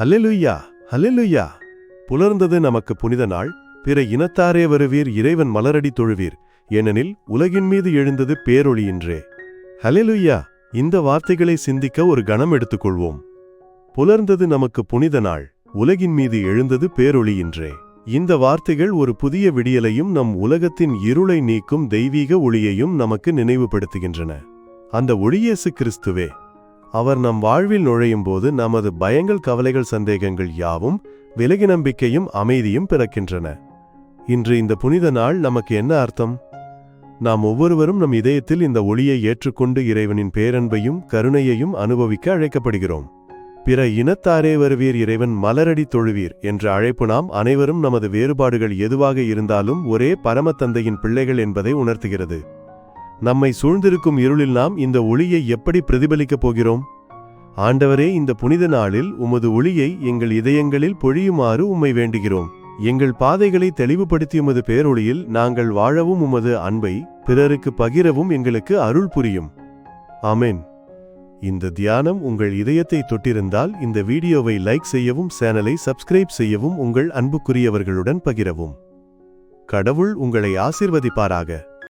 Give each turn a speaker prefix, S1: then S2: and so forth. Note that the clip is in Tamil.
S1: ஹல்லேலூயா ஹல்லேலூயா. புலர்ந்தது நமக்கு புனித நாள் பிற இனத்தாரே வருவீர் இறைவன் மலரடி தொழுவீர் ஏனெனில் உலகின் மீது எழுந்தது பேரொளியின்றே. ஹல்லேலூயா இந்த வார்த்தைகளை சிந்திக்க ஒரு கணம் எடுத்துக்கொள்வோம். புலர்ந்தது நமக்கு புனித நாள் உலகின் மீது எழுந்தது பேரொளியின்றே. இந்த வார்த்தைகள் ஒரு புதிய விடியலையும் நம் உலகத்தின் இருளை நீக்கும் தெய்வீக ஒளியையும் நமக்கு நினைவுபடுத்துகின்றன. அந்த ஒளியேசு கிறிஸ்துவே. அவர் நம் வாழ்வில் நுழையும் போது நமது பயங்கள் கவலைகள் சந்தேகங்கள் யாவும் விலகி நம்பிக்கையும் அமைதியும் பிறக்கின்றன. இன்று இந்த புனித நாள் நமக்கு என்ன அர்த்தம்? நாம் ஒவ்வொருவரும் நம் இதயத்தில் இந்த ஒளியை ஏற்றுக்கொண்டு இறைவனின் பேரன்பையும் கருணையையும் அனுபவிக்க அழைக்கப்படுகிறோம். பிற இனத்தாரே வருவீர் இறைவன் மலரடி தொழுவீர் என்ற அழைப்பு நாம் அனைவரும் நமது வேறுபாடுகள் எதுவாக இருந்தாலும் ஒரே பரமத்தந்தையின் பிள்ளைகள் என்பதை உணர்த்துகிறது. நம்மை சூழ்ந்திருக்கும் இருளில் நாம் இந்த ஒளியை எப்படி பிரதிபலிக்கப் போகிறோம்? ஆண்டவரே இந்த புனித நாளில் உமது ஒளியை எங்கள் இதயங்களில் பொழியுமாறு உம்மை வேண்டுகிறோம். எங்கள் பாதைகளை தெளிவுபடுத்தி உமது பேரொளியில் நாங்கள் வாழவும் உமது அன்பை பிறருக்கு பகிரவும் எங்களுக்கு அருள் புரியும். ஆமென். இந்த தியானம் உங்கள் இதயத்தை தொட்டிருந்தால் இந்த வீடியோவை லைக் செய்யவும் சேனலை சப்ஸ்கிரைப் செய்யவும் உங்கள் அன்புக்குரியவர்களுடன் பகிரவும். கடவுள் உங்களை ஆசிர்வதிப்பாராக.